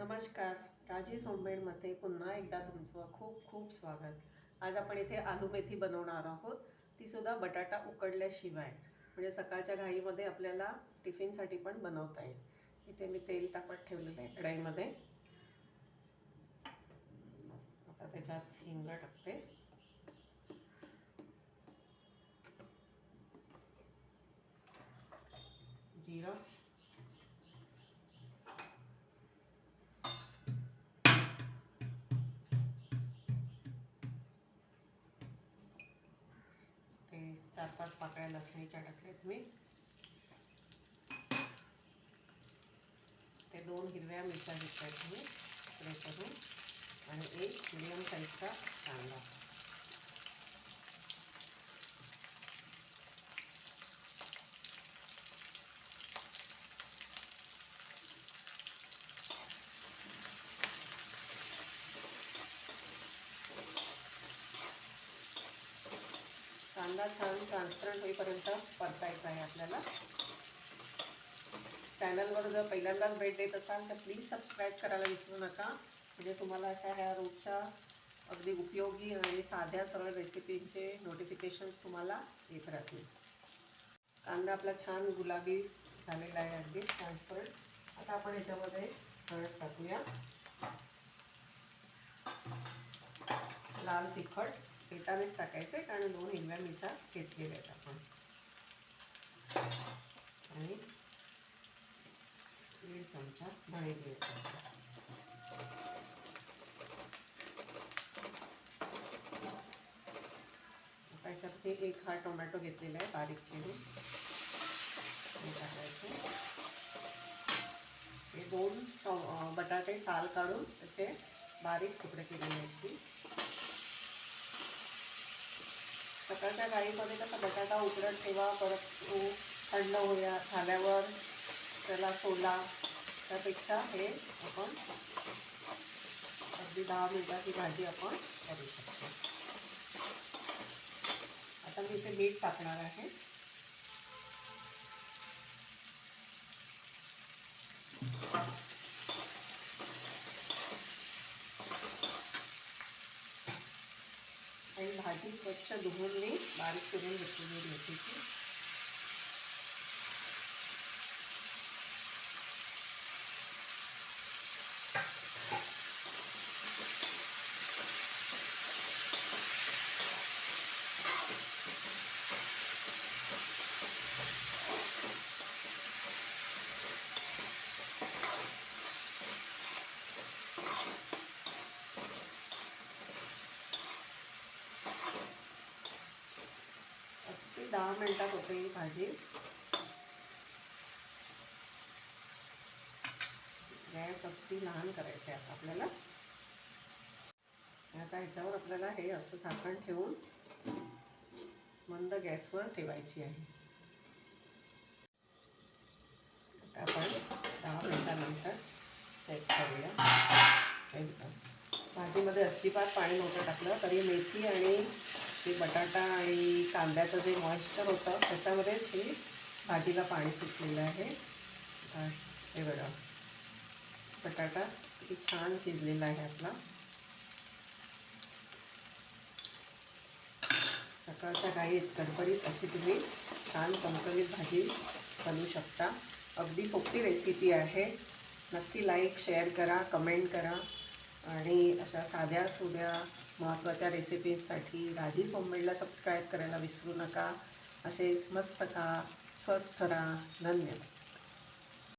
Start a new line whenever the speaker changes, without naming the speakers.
नमस्कार. राजी सोमबेडमध्ये पुन्हा एकदा तुमचं खूप खूप स्वागत. आज आपण इथे आलू मेथी बनवणार आहोत. तीसुद्धा बटाटा उकडल्याशिवाय. म्हणजे सकाळच्या घाईमध्ये आपल्याला टिफिनसाठी पण बनवता येईल. इथे मी तेल तापत ठेवलेलं आहे कढाईमध्ये. आता त्याच्यात हिंग टाकते. जिरं. चार पाच पाकळ्या लसणीच्या टाकल्यात मी. ते दोन हिरव्या मिरच्या घेतल्यात मी. स्प्रे करून आणि एक मिडियम साईजचा कांदा. कांदा छान ट्रान्सपरंट होईपर्यंत परतायचा आहे आपल्याला. चॅनलवर जर पहिल्यांदाच भेट देत असाल तर प्लीज सबस्क्राईब करायला विसरू नका. म्हणजे तुम्हाला अशा ह्या रोजच्या अगदी उपयोगी आणि साध्या सरळ रेसिपींचे नोटिफिकेशन्स तुम्हाला येत राहतील. कांदा आपला छान गुलाबी झालेला आहे अगदी ट्रान्सपरंट आता आपण ह्याच्यामध्ये हळद टाकूया. लाल तिखट. पेटानेच टाकायचे कारण दोन हिरव्या मिरच्या घेतलेल्या आहेत आपण. आणि दीड चमचा धणे दीड चमचा. त्याच्यात हे एक हा टोमॅटो घेतलेला आहे, बारीक चिरून. हे दोन बटाटे साल काढून त्याचे बारीक तुकडे केलेले आहेत. सकाळच्या गाईमध्ये कसा बटाटा उकडत ठेवा परत तो थंड होया झाल्यावर त्याला सोला. त्यापेक्षा हे आपण अगदी दहा मिनिटाची भाजी आपण करू शकतो. आता मी इथे मीठ टाकणार आहे. आणि भाजी स्वच्छ धुवून मी बारीक करून घेतलेली मेथीची अगदी दहा मिनिटात होते ही भाजी. गॅस अगदी लहान करायचे आता आपल्याला. आता ह्याच्यावर आपल्याला हे असं झाकण ठेवून मंद गॅसवर ठेवायची आहे. आता आपण दहा मिनटानंतर चेक करूया. एकदम भाजीमध्ये अजिबात पाणी नव्हतं टाकलं तरी मेथी आणि ते बटाटा आणि कांद्याचं जे मॉइश्चर होतं त्याच्यामध्येच ही भाजीला पाणी सुटलेलं आहे. हे बघा. बटाटा किती छान शिजलेला आहे आपला. सकाळच्या गाईत गडबडीत अशी तुम्ही छान चमचमीत भाजी बनवू शकता. अगदी सोपी रेसिपी आहे. नक्की लाईक शेअर करा कमेंट करा. आणि अशा साध्या सुध्या महत्त्वाच्या रेसिपीजसाठी राधी सोममेडला सबस्क्राईब करायला विसरू नका. असेच मस्त खा स्वस्थ राहा. धन्यवाद.